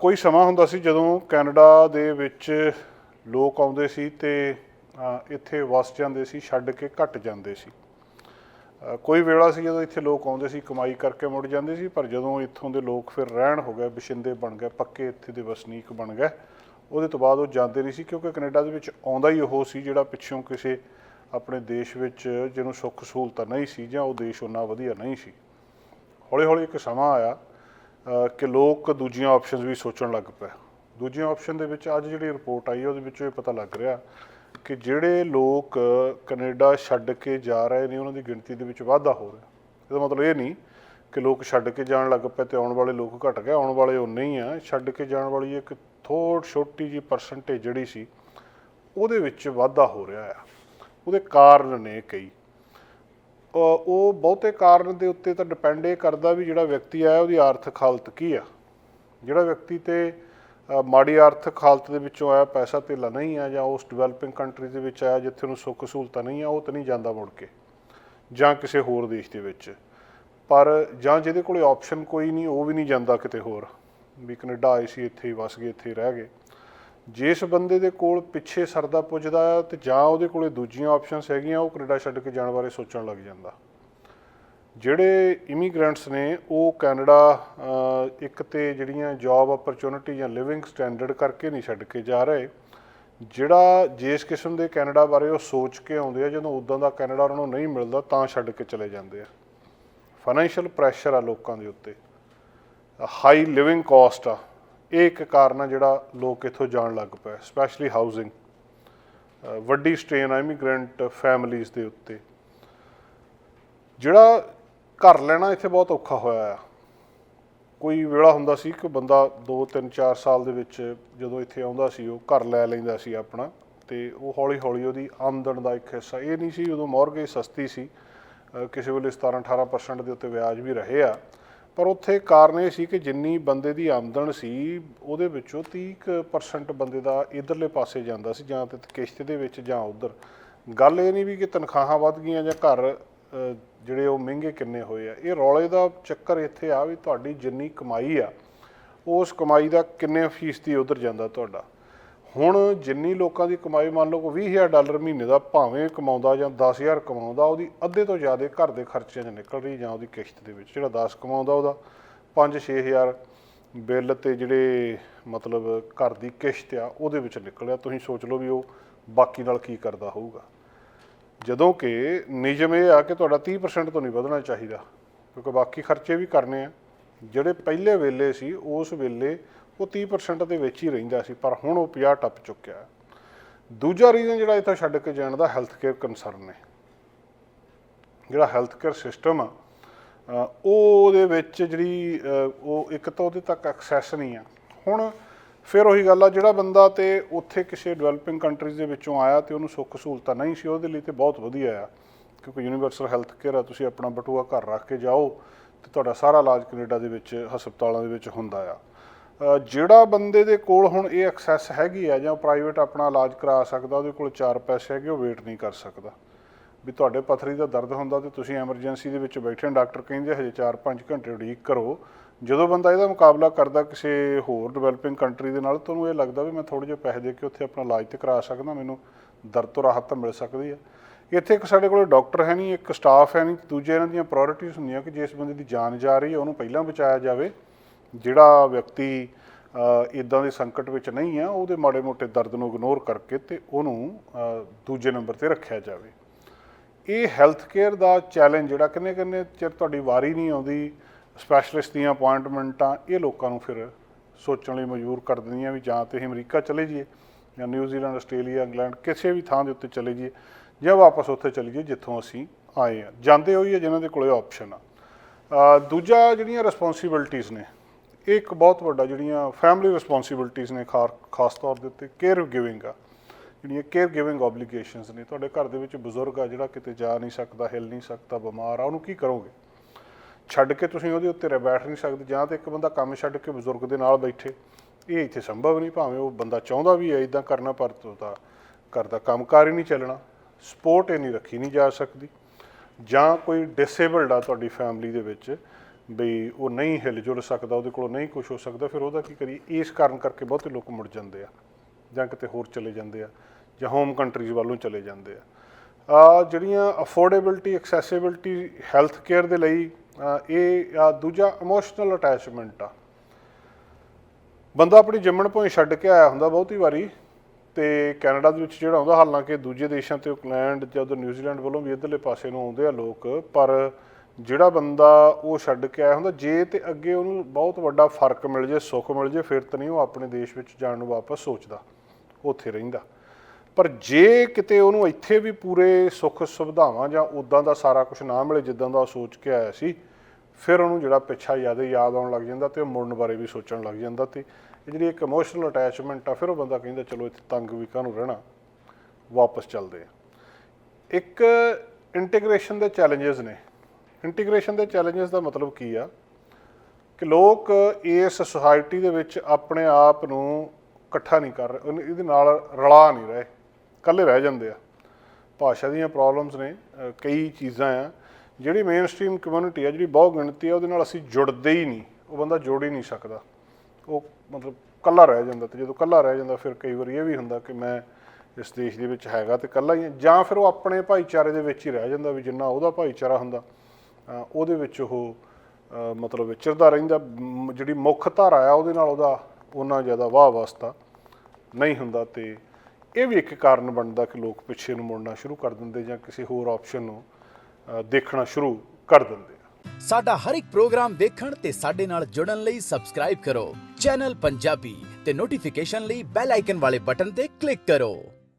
ਕੋਈ ਸਮਾਂ ਹੁੰਦਾ ਸੀ ਜਦੋਂ ਕੈਨੇਡਾ ਦੇ ਵਿੱਚ ਲੋਕ ਆਉਂਦੇ ਸੀ ਤੇ ਇੱਥੇ ਵਸ ਜਾਂਦੇ ਸੀ, ਛੱਡ ਕੇ ਘਟ ਜਾਂਦੇ ਸੀ। ਕੋਈ ਵੇਲਾ ਸੀ ਜਦੋਂ ਇੱਥੇ ਲੋਕ ਆਉਂਦੇ ਸੀ, ਕਮਾਈ ਕਰਕੇ ਮੁੜ ਜਾਂਦੇ ਸੀ, ਪਰ ਜਦੋਂ ਇੱਥੋਂ ਦੇ ਲੋਕ ਫਿਰ ਰਹਿਣ ਹੋ ਗਏ, ਬਸ਼ਿੰਦੇ ਬਣ ਗਏ, ਪੱਕੇ ਇੱਥੇ ਦੇ ਵਸਨੀਕ ਬਣ ਗਏ, ਉਹਦੇ ਤੋਂ ਬਾਅਦ ਉਹ ਜਾਂਦੇ ਨਹੀਂ ਸੀ ਕਿਉਂਕਿ ਕੈਨੇਡਾ ਦੇ ਵਿੱਚ ਆਉਂਦਾ ਹੀ ਉਹ ਸੀ ਜਿਹੜਾ ਪਿੱਛੋਂ ਕਿਸੇ ਆਪਣੇ ਦੇਸ਼ ਵਿੱਚ ਜਿਹਨੂੰ ਸੁੱਖ ਸਹੂਲਤਾਂ ਨਹੀਂ ਸੀ ਜਾਂ ਉਹ ਦੇਸ਼ ਉਹਨਾਂ ਵਧੀਆ ਨਹੀਂ ਸੀ। ਹੌਲੀ ਹੌਲੀ ਇੱਕ ਸਮਾਂ ਆਇਆ ਕਿ ਲੋਕ ਦੂਜੀਆਂ ਆਪਸ਼ਨਸ ਵੀ ਸੋਚਣ ਲੱਗ ਪਏ। ਦੂਜੀਆਂ ਆਪਸ਼ਨ ਦੇ ਵਿੱਚ ਅੱਜ ਜਿਹੜੀ ਰਿਪੋਰਟ ਆਈ ਹੈ ਉਹਦੇ ਵਿੱਚੋਂ ਇਹ ਪਤਾ ਲੱਗ ਰਿਹਾ ਕਿ ਜਿਹੜੇ ਲੋਕ ਕੈਨੇਡਾ ਛੱਡ ਕੇ ਜਾ ਰਹੇ ਨੇ, ਉਹਨਾਂ ਦੀ ਗਿਣਤੀ ਦੇ ਵਿੱਚ ਵਾਧਾ ਹੋ ਰਿਹਾ। ਇਹਦਾ ਮਤਲਬ ਇਹ ਨਹੀਂ ਕਿ ਲੋਕ ਛੱਡ ਕੇ ਜਾਣ ਲੱਗ ਪਏ ਤੇ ਆਉਣ ਵਾਲੇ ਲੋਕ ਘਟ ਗਏ। ਆਉਣ ਵਾਲੇ ਉਨੇ ਹੀ ਆ। ਛੱਡ ਕੇ ਜਾਣ ਵਾਲੀ ਇੱਕ ਥੋੜ ਛੋਟੀ ਜੀ ਪਰਸੈਂਟੇਜ ਜਿਹੜੀ ਸੀ, ਉਹਦੇ ਵਿੱਚ ਵਾਧਾ ਹੋ ਰਿਹਾ ਆ। ਉਹਦੇ ਕਾਰਨ ਨੇ ਕਈ। ਉਹ ਬਹੁਤੇ ਕਾਰਨ ਦੇ ਉੱਤੇ ਤਾਂ ਡਿਪੈਂਡ ਇਹ ਕਰਦਾ ਵੀ ਜਿਹੜਾ ਵਿਅਕਤੀ ਆਇਆ ਉਹਦੀ ਆਰਥਿਕ ਹਾਲਤ ਕੀ ਆ। ਜਿਹੜਾ ਵਿਅਕਤੀ ਤੇ ਮਾੜੀ ਆਰਥਿਕ ਹਾਲਤ ਦੇ ਵਿੱਚੋਂ ਆਇਆ, ਪੈਸਾ ਧੇਲਾ ਨਹੀਂ ਆ ਜਾਂ ਉਸ ਡਿਵੈਲਪਿੰਗ ਕੰਟਰੀ ਦੇ ਵਿੱਚ ਆਇਆ, ਜਿੱਥੇ ਉਹਨੂੰ ਸੁੱਖ ਸਹੂਲਤਾਂ ਨਹੀਂ ਆ, ਉਹ ਤਾਂ ਨਹੀਂ ਜਾਂਦਾ ਮੁੜ ਕੇ, ਜਾਂ ਕਿਸੇ ਹੋਰ ਦੇਸ਼ ਦੇ ਵਿੱਚ। ਪਰ ਜਾਂ ਜਿਹਦੇ ਕੋਲੇ ਆਪਸ਼ਨ ਕੋਈ ਨਹੀਂ, ਉਹ ਵੀ ਨਹੀਂ ਜਾਂਦਾ ਕਿਤੇ ਹੋਰ, ਵੀ ਕੈਨੇਡਾ ਆਏ ਸੀ, ਇੱਥੇ ਹੀ ਵਸ ਗਏ, ਇੱਥੇ ਰਹਿ ਗਏ। ਜਿਸ ਬੰਦੇ ਦੇ ਕੋਲ ਪਿੱਛੇ ਸਰਦਾ ਪੁੱਜਦਾ ਆ ਤੇ ਜਾਂ ਉਹਦੇ ਕੋਲੇ ਦੂਜੀਆਂ ਆਪਸ਼ਨਸ ਹੈਗੀਆਂ, ਉਹ ਕੈਨੇਡਾ ਛੱਡ ਕੇ ਜਾਣ ਬਾਰੇ ਸੋਚਣ ਲੱਗ ਜਾਂਦਾ। ਜਿਹੜੇ ਇਮੀਗ੍ਰੈਂਟਸ ਨੇ, ਉਹ ਕੈਨੇਡਾ ਇੱਕ ਤੇ ਜਿਹੜੀਆਂ ਜੌਬ ਅਪਰਚੂਨਿਟੀ ਜਾਂ ਲਿਵਿੰਗ ਸਟੈਂਡਰਡ ਕਰਕੇ ਨਹੀਂ ਛੱਡ ਕੇ ਜਾ ਰਹੇ, ਜਿਹੜਾ ਜਿਸ ਕਿਸਮ ਦੇ ਕੈਨੇਡਾ ਬਾਰੇ ਉਹ ਸੋਚ ਕੇ ਆਉਂਦੇ ਆ, ਜਦੋਂ ਉਦਾਂ ਦਾ ਕੈਨੇਡਾ ਉਹਨਾਂ ਨੂੰ ਨਹੀਂ ਮਿਲਦਾ, ਤਾਂ ਛੱਡ ਕੇ ਚਲੇ ਜਾਂਦੇ ਆ। ਫਾਈਨੈਂਸ਼ੀਅਲ ਪ੍ਰੈਸ਼ਰ ਆ ਲੋਕਾਂ ਦੇ ਉੱਤੇ। ਹਾਈ ਲਿਵਿੰਗ ਕਾਸਟ ਆ। ਇਹ ਇੱਕ ਕਾਰਨ ਆ ਜਿਹੜਾ ਲੋਕ ਇੱਥੋਂ ਜਾਣ ਲੱਗ ਪਏ ਸਪੈਸ਼ਲੀ ਹਾਊਸਿੰਗ ਵੱਡੀ ਸਟ੍ਰੇਨ ਆ ਇਮੀਗ੍ਰੈਂਟ ਫੈਮਿਲੀਆਂ ਦੇ ਉੱਤੇ। ਜਿਹੜਾ ਘਰ ਲੈਣਾ ਇੱਥੇ ਬਹੁਤ ਔਖਾ ਹੋਇਆ ਆ। ਕੋਈ ਵੇਲਾ ਹੁੰਦਾ ਸੀ ਕਿ ਬੰਦਾ 2 3 4 ਸਾਲ ਦੇ ਵਿੱਚ ਜਦੋਂ ਇੱਥੇ ਆਉਂਦਾ ਸੀ, ਉਹ ਘਰ ਲੈ ਲੈਂਦਾ ਸੀ ਆਪਣਾ ਤੇ ਉਹ ਹੌਲੀ ਹੌਲੀ ਉਹਦੀ ਆਮਦਨ ਦਾ ਇੱਕ ਹਿੱਸਾ, ਇਹ ਨਹੀਂ ਸੀ ਉਦੋਂ ਮੌਰਗੇਜ ਸਸਤੀ ਸੀ। ਕਿਸੇ ਵੇਲੇ 17 18% ਦੇ ਉੱਤੇ ਵਿਆਜ ਵੀ ਰਹੇ ਆ। ਪਰ ਉੱਥੇ ਕਾਰਨ ਇਹ ਸੀ ਕਿ ਜਿੰਨੀ ਬੰਦੇ ਦੀ ਆਮਦਨ ਸੀ, ਉਹਦੇ ਵਿੱਚੋਂ 30% ਬੰਦੇ ਦਾ ਇਧਰਲੇ ਪਾਸੇ ਜਾਂਦਾ ਸੀ, ਜਾਂ ਤੇ ਕਿਸ਼ਤ ਦੇ ਵਿੱਚ ਜਾਂ ਉਧਰ। ਗੱਲ ਇਹ ਨਹੀਂ ਵੀ ਕਿ ਤਨਖਾਹਾਂ ਵੱਧ ਗਈਆਂ ਜਾਂ ਘਰ ਜਿਹੜੇ ਉਹ ਮਹਿੰਗੇ ਕਿੰਨੇ ਹੋਏ ਆ। ਇਹ ਰੌਲੇ ਦਾ ਚੱਕਰ ਇੱਥੇ ਆ ਵੀ ਤੁਹਾਡੀ ਜਿੰਨੀ ਕਮਾਈ ਆ, ਉਸ ਕਮਾਈ ਦਾ ਕਿੰਨੇ ਫੀਸਦੀ ਉਧਰ ਜਾਂਦਾ ਤੁਹਾਡਾ। ਹੁਣ ਜਿੰਨੀ ਲੋਕਾਂ ਦੀ ਕਮਾਈ ਮੰਨ ਲਓ ਕੋਈ 20000 ਡਾਲਰ ਮਹੀਨੇ ਦਾ ਭਾਵੇਂ ਕਮਾਉਂਦਾ ਜਾਂ 10000 ਕਮਾਉਂਦਾ, ਉਹਦੀ ਅੱਧੇ ਤੋਂ ਜ਼ਿਆਦਾ ਘਰ ਦੇ ਖਰਚਿਆਂ 'ਚ ਨਿਕਲ ਰਹੀ ਜਾਂ ਉਹਦੀ ਕਿਸ਼ਤ ਦੇ ਵਿੱਚ, ਜਿਹੜਾ 10 ਕਮਾਉਂਦਾ ਉਹਦਾ 5-6000 ਬਿੱਲ ਤੇ ਜਿਹੜੇ ਮਤਲਬ ਘਰ ਦੀ ਕਿਸ਼ਤ ਆ, ਉਹਦੇ ਵਿੱਚ ਨਿਕਲਿਆ। ਤੁਸੀਂ ਸੋਚ ਲਓ ਵੀ ਉਹ ਬਾਕੀ ਨਾਲ ਕੀ ਕਰਦਾ ਹੋਊਗਾ। ਜਦੋਂ ਕਿ ਨਿਯਮ ਇਹ ਆ ਕਿ ਤੁਹਾਡਾ 30% ਤੋਂ ਨਹੀਂ ਵਧਣਾ ਚਾਹੀਦਾ, ਕਿਉਂਕਿ ਬਾਕੀ ਖਰਚੇ ਵੀ ਕਰਨੇ ਆ। ਜਿਹੜੇ ਪਹਿਲੇ ਵੇਲੇ ਸੀ, ਉਸ ਵੇਲੇ ਉਹ 30% ਦੇ ਵਿੱਚ ਹੀ ਰਹਿੰਦਾ ਸੀ ਪਰ ਹੁਣ ਉਹ 50 ਟੱਪ ਚੁੱਕਿਆ ਦੂਜਾ ਰੀਜ਼ਨ ਜਿਹੜਾ ਇੱਥੋਂ ਛੱਡ ਕੇ ਜਾਣ ਦਾ ਹੈਲਥ ਕੇਅਰ ਕੰਸਰਨ ਨੇ। ਜਿਹੜਾ ਹੈਲਥ ਕੇਅਰ ਸਿਸਟਮ ਆ ਅ, ਉਹਦੇ ਵਿੱਚ ਜਿਹੜੀ ਉਹ ਇੱਕ ਤਾਂ ਉਹਦੇ ਤੱਕ ਐਕਸੈਸ ਨਹੀਂ ਆ। ਹੁਣ ਫਿਰ ਉਹੀ ਗੱਲ ਆ ਜਿਹੜਾ ਬੰਦਾ ਤੇ ਉੱਥੇ ਕਿਸੇ ਡਿਵੈਲਪਿੰਗ ਕੰਟਰੀਜ਼ ਦੇ ਵਿੱਚੋਂ ਆਇਆ ਤੇ ਉਹਨੂੰ ਸੁੱਖ ਸਹੂਲਤਾਂ ਨਹੀਂ ਸੀ ਉਹਦੇ ਲਈ ਤੇ ਬਹੁਤ ਵਧੀਆ ਆ। ਕਿਉਂਕਿ ਯੂਨੀਵਰਸਲ ਹੈਲਥ ਕੇਅਰ ਆ ਤੁਸੀਂ ਆਪਣਾ ਬਟੂਆ ਘਰ ਰੱਖ ਕੇ ਜਾਓ ਤੇ ਤੁਹਾਡਾ ਸਾਰਾ ਇਲਾਜ ਕੈਨੇਡਾ ਦੇ ਵਿੱਚ ਹਸਪਤਾਲਾਂ ਦੇ ਵਿੱਚ ਹੁੰਦਾ ਆ। ਜਿਹੜਾ ਬੰਦੇ ਦੇ ਕੋਲ ਹੁਣ ਇਹ ਐਕਸੈਸ ਹੈਗੀ ਆ ਜਾਂ ਪ੍ਰਾਈਵੇਟ ਆਪਣਾ ਇਲਾਜ ਕਰਾ ਸਕਦਾ ਉਹਦੇ ਕੋਲ ਚਾਰ ਪੈਸੇ ਹੈਗੇ ਉਹ ਵੇਟ ਨਹੀਂ ਕਰ ਸਕਦਾ। ਵੀ ਤੁਹਾਡੇ ਪਥਰੀ ਦਾ ਦਰਦ ਹੁੰਦਾ ਤੇ ਤੁਸੀਂ ਐਮਰਜੈਂਸੀ ਦੇ ਵਿੱਚ ਬੈਠੇ ਹੋ, ਡਾਕਟਰ ਕਹਿੰਦੇ ਹਜੇ 4-5 ਘੰਟੇ ਉਡੀਕ ਕਰੋ। ਜਦੋਂ ਬੰਦਾ ਇਹਦਾ ਮੁਕਾਬਲਾ ਕਰਦਾ ਕਿਸੇ ਹੋਰ ਡਿਵੈਲਪਿੰਗ ਕੰਟਰੀ ਦੇ ਨਾਲ ਤੁਹਾਨੂੰ ਇਹ ਲੱਗਦਾ ਵੀ ਮੈਂ ਥੋੜੇ ਜਿਹੇ ਪੈਸੇ ਦੇ ਕੇ ਉੱਥੇ ਆਪਣਾ ਇਲਾਜ ਤੇ ਕਰਾ ਸਕਦਾ ਮੈਨੂੰ ਦਰਦ ਤੋਂ ਰਾਹਤ ਤਾਂ ਮਿਲ ਸਕਦੀ ਹੈ ਇੱਥੇ ਇੱਕ ਸਾਡੇ ਕੋਲ ਡਾਕਟਰ ਹੈ ਨਹੀਂ ਇੱਕ ਸਟਾਫ ਹੈ ਨਹੀਂ ਦੂਜੇ ਇਹਨਾਂ ਦੀਆਂ ਪ੍ਰਾਇੋਰਟੀਜ਼ ਹੁੰਦੀਆਂ ਕਿ ਜਿਸ ਬੰਦੇ ਦੀ ਜਾਨ ਜਾ ਰਹੀ ਹੈ ਉਹਨੂੰ ਪਹਿਲਾਂ ਬਚਾਇਆ ਜਾਵੇ। ਜਿਹੜਾ ਵਿਅਕਤੀ ਇਦਾਂ ਦੇ ਸੰਕਟ ਵਿੱਚ ਨਹੀਂ ਆ, ਉਹਦੇ ਮਾੜੇ ਮੋਟੇ ਦਰਦ ਨੂੰ ਇਗਨੋਰ ਕਰਕੇ ਤੇ ਉਹਨੂੰ ਦੂਜੇ ਨੰਬਰ ਤੇ ਰੱਖਿਆ ਜਾਵੇ। ਇਹ ਹੈਲਥ ਕੇਅਰ ਦਾ ਚੈਲੰਜ ਜਿਹੜਾ ਕਿੰਨੇ ਕਿੰਨੇ ਚਿਰ ਤੁਹਾਡੀ ਵਾਰੀ ਨਹੀਂ ਆਉਂਦੀ ਸਪੈਸ਼ਲਿਸਟ ਦੀਆਂ ਅਪਾਇੰਟਮੈਂਟਾਂ ਇਹ ਲੋਕਾਂ ਨੂੰ ਫਿਰ ਸੋਚਣ ਲਈ ਮਜਬੂਰ ਕਰ ਦਿੰਦੀਆਂ ਵੀ ਜਾਂ ਤੇ ਅਸੀਂ ਅਮਰੀਕਾ ਚਲੇ ਜਾਈਏ ਜਾਂ ਨਿਊਜ਼ੀਲੈਂਡ ਆਸਟ੍ਰੇਲੀਆ ਇੰਗਲੈਂਡ ਕਿਸੇ ਵੀ ਥਾਂ ਦੇ ਉੱਤੇ ਚਲੇ ਜਾਈਏ ਜਾਂ ਵਾਪਸ ਉੱਥੇ ਚਲੇ ਜਾਈਏ ਜਿੱਥੋਂ ਅਸੀਂ ਆਏ ਆ ਜਾਂਦੇ ਹੋਈਏ ਹੈ ਜਿਨ੍ਹਾਂ ਦੇ ਕੋਲੇ ਆਪਸ਼ਨ ਆ। ਦੂਜਾ ਜਿਹੜੀਆਂ ਰਿਸਪੌਂਸਿਬਿਲਟੀਆਂ ਨੇ ਇਹ ਇੱਕ ਬਹੁਤ ਵੱਡਾ ਜਿਹੜੀਆਂ ਫੈਮਿਲੀ ਰਿਸਪੌਂਸਿਬਿਲਟੀਆਂ ਨੇ ਖਾਰ- ਖਾਸ ਤੌਰ ਦੇ ਉੱਤੇ ਕੇਅਰ ਗਿਵਿੰਗ ਆ, ਜਿਹੜੀਆਂ ਕੇਅਰ ਗਿਵਿੰਗ ਆਬਲੀਗੇਸ਼ਨਸ ਨੇ। ਤੁਹਾਡੇ ਘਰ ਦੇ ਵਿੱਚ ਬਜ਼ੁਰਗ ਆ, ਜਿਹੜਾ ਕਿਤੇ ਜਾ ਨਹੀਂ ਸਕਦਾ, ਹਿੱਲ ਨਹੀਂ ਸਕਦਾ, ਬਿਮਾਰ ਆ, ਉਹਨੂੰ ਕੀ ਕਰੋਗੇ? ਛੱਡ ਕੇ ਤੁਸੀਂ ਉਹਦੇ ਉੱਤੇ ਰਹਿ ਬੈਠ ਨਹੀਂ ਸਕਦੇ, ਜਾਂ ਤੇ ਇੱਕ ਬੰਦਾ ਕੰਮ ਛੱਡ ਕੇ ਬਜ਼ੁਰਗ ਦੇ ਨਾਲ ਬੈਠੇ। ਇਹ ਇੱਥੇ ਸੰਭਵ ਨਹੀਂ, ਭਾਵੇਂ ਉਹ ਬੰਦਾ ਚਾਹੁੰਦਾ ਵੀ ਹੈ ਇਦਾਂ ਕਰਨਾ, ਪਰ ਉਹਦਾ ਘਰ ਦਾ ਕੰਮਕਾਰ ਹੀ ਨਹੀਂ ਚੱਲਣਾ। ਸਪੋਰਟ ਇਹ ਨਹੀਂ ਰੱਖੀ ਨਹੀਂ ਜਾ ਸਕਦੀ। ਜਾਂ ਕੋਈ ਡਿਸੇਬਲਡ ਆ ਤੁਹਾਡੀ ਫੈਮਿਲੀ ਦੇ ਵਿੱਚ ਬਈ ਉਹ ਨਹੀਂ ਹਿਲ ਜੁਲ ਸਕਦਾ, ਉਹਦੇ ਕੋਲ ਨਹੀਂ ਕੁਝ ਹੋ ਸਕਦਾ, ਫਿਰ ਉਹਦਾ ਕੀ ਕਰੀਏ? ਇਸ ਕਾਰਨ ਕਰਕੇ ਬਹੁਤੇ ਲੋਕ ਮੁੜ ਜਾਂਦੇ ਆ ਜਾਂ ਕਿਤੇ ਹੋਰ ਚਲੇ ਜਾਂਦੇ ਆ ਜਾਂ ਹੋਮ ਕੰਟਰੀਜ਼ ਵੱਲੋਂ ਚਲੇ ਜਾਂਦੇ ਆ। ਆ ਜਿਹੜੀਆਂ ਅਫੋਰਡੇਬਿਲਟੀ ਐਕਸੈਸਿਬਿਲਟੀ ਹੈਲਥ ਕੇਅਰ ਦੇ ਲਈ ਇਹ, ਆ, ਦੂਜਾ ਇਮੋਸ਼ਨਲ ਅਟੈਚਮੈਂਟ ਆ। ਬੰਦਾ ਆਪਣੀ ਜੰਮਣ ਭੋਏ ਛੱਡ ਕੇ ਆਇਆ ਹੁੰਦਾ ਬਹੁਤੀ ਵਾਰੀ ਤੇ ਕੈਨੇਡਾ ਦੇ ਵਿੱਚ ਜਿਹੜਾ ਆਉਂਦਾ ਹਾਲਾਂਕਿ ਦੂਜੇ ਦੇਸ਼ਾਂ ਤੇ ਆਕਲੈਂਡ ਜਾਂ ਉਧਰ ਨਿਊਜ਼ੀਲੈਂਡ ਵੱਲੋਂ ਵੀ ਇਧਰਲੇ ਪਾਸੇ ਨੂੰ ਆਉਂਦੇ ਆ ਲੋਕ, ਪਰ ਜਿਹੜਾ ਬੰਦਾ ਉਹ ਛੱਡ ਕੇ ਆਇਆ ਹੁੰਦਾ, ਜੇ ਤੇ ਅੱਗੇ ਉਹਨੂੰ ਬਹੁਤ ਵੱਡਾ ਫ਼ਰਕ ਮਿਲ ਜੇ, ਸੁੱਖ ਮਿਲ ਜੇ, ਫਿਰ ਤਾਂ ਨਹੀਂ ਉਹ ਆਪਣੇ ਦੇਸ਼ ਵਿੱਚ ਜਾਣ ਨੂੰ ਵਾਪਸ ਸੋਚਦਾ, ਉੱਥੇ ਰਹਿੰਦਾ। ਪਰ ਜੇ ਕਿਤੇ ਉਹਨੂੰ ਇੱਥੇ ਵੀ ਪੂਰੇ ਸੁੱਖ ਸੁਵਿਧਾਵਾਂ ਜਾਂ ਉਦਾਂ ਦਾ ਸਾਰਾ ਕੁਝ ਨਾ ਮਿਲੇ, ਜਿੱਦਾਂ ਦਾ ਉਹ ਸੋਚ ਕੇ ਆਇਆ ਸੀ, ਫਿਰ ਉਹਨੂੰ ਜਿਹੜਾ ਪਿੱਛਾ ਯਾਦ ਯਾਦ ਆਉਣ ਲੱਗ ਜਾਂਦਾ ਤੇ ਉਹ ਮੁੜਨ ਬਾਰੇ ਵੀ ਸੋਚਣ ਲੱਗ ਜਾਂਦਾ ਤੇ ਜਿਹੜੀ ਇੱਕ ਇਮੋਸ਼ਨਲ ਅਟੈਚਮੈਂਟ ਆ, ਫਿਰ ਉਹ ਬੰਦਾ ਕਹਿੰਦਾ, ਚਲੋ, ਇੱਥੇ ਤੰਗ ਵੀ ਕਾਹਨੂੰ ਰਹਿਣਾ? ਵਾਪਸ ਚੱਲਦੇ ਆ ਇੱਕ ਇੰਟੀਗ੍ਰੇਸ਼ਨ ਦੇ ਚੈਲੰਜਸ ਨੇ। ਇੰਟੀਗ੍ਰੇਸ਼ਨ ਦੇ ਚੈਲੰਜਸ ਦਾ ਮਤਲਬ ਕੀ ਆ? ਕਿ ਲੋਕ ਇਸ ਸੁਸਾਇਟੀ ਦੇ ਵਿੱਚ ਆਪਣੇ ਆਪ ਨੂੰ ਇਕੱਠਾ ਨਹੀਂ ਕਰ ਰਹੇ ਇਹਦੇ ਨਾਲ ਰਲਾ ਨਹੀਂ ਰਹੇ, ਇਕੱਲੇ ਰਹਿ ਜਾਂਦੇ ਆ। ਭਾਸ਼ਾ ਦੀਆਂ ਪ੍ਰੋਬਲਮਸ ਨੇ ਕਈ ਚੀਜ਼ਾਂ ਆ, ਜਿਹੜੀ ਮੇਨ ਸਟ੍ਰੀਮ ਕਮਿਊਨਿਟੀ ਆ, ਜਿਹੜੀ ਬਹੁ ਗਿਣਤੀ ਆ, ਉਹਦੇ ਨਾਲ ਅਸੀਂ ਜੁੜਦੇ ਹੀ ਨਹੀਂ, ਉਹ ਬੰਦਾ ਜੋੜ ਹੀ ਨਹੀਂ ਸਕਦਾ। ਉਹ ਮਤਲਬ ਕੱਲਾ ਰਹਿ ਜਾਂਦਾ ਤੇ ਜਦੋਂ ਕੱਲਾ ਰਹਿ ਜਾਂਦਾ, ਫਿਰ ਕਈ ਵਾਰੀ ਇਹ ਵੀ ਹੁੰਦਾ ਕਿ ਮੈਂ ਇਸ ਦੇਸ਼ ਦੇ ਵਿੱਚ ਹੈਗਾ ਤੇ ਕੱਲਾ ਹੀ ਹਾਂ। ਜਾਂ ਫਿਰ ਉਹ ਆਪਣੇ ਭਾਈਚਾਰੇ ਦੇ ਵਿੱਚ ਹੀ ਰਹਿ ਜਾਂਦਾ ਵੀ ਜਿੰਨਾ ਉਹਦਾ ਭਾਈਚਾਰਾ ਹੁੰਦਾ। ਉਹਦੇ ਵਿੱਚ ਉਹ ਮਤਲਬ ਵਿਚਰਦਾ ਰਹਿੰਦਾ ਜਿਹੜੀ ਮੁੱਖ ਧਾਰਾ ਆ ਉਹਦੇ ਨਾਲ ਉਹਦਾ ਉਹਨਾਂ ਜ਼ਿਆਦਾ ਵਾਹ ਵਾਸਤਾ ਨਹੀਂ ਹੁੰਦਾ ਤੇ ਇਹ ਵੀ ਇੱਕ ਕਾਰਨ ਬਣਦਾ ਕਿ ਲੋਕ ਪਿੱਛੇ ਨੂੰ ਮੁੜਨਾ ਸ਼ੁਰੂ ਕਰ ਦਿੰਦੇ ਜਾਂ ਕਿਸੇ ਹੋਰ ਆਪਸ਼ਨ ਨੂੰ ਦੇਖਣਾ ਸ਼ੁਰੂ ਕਰ ਦਿੰਦੇ ਸਾਡਾ ਹਰ ਇੱਕ ਪ੍ਰੋਗਰਾਮ ਦੇਖਣ ਤੇ ਸਾਡੇ ਨਾਲ ਜੁੜਨ ਲਈ ਸਬਸਕ੍ਰਾਈਬ ਕਰੋ। ਚੈਨਲ ਪੰਜਾਬੀ ਤੇ ਨੋਟੀਫਿਕੇਸ਼ਨ ਲਈ ਬੈਲ ਆਈਕਨ ਵਾਲੇ ਬਟਨ ਤੇ ਕਲਿੱਕ ਕਰੋ।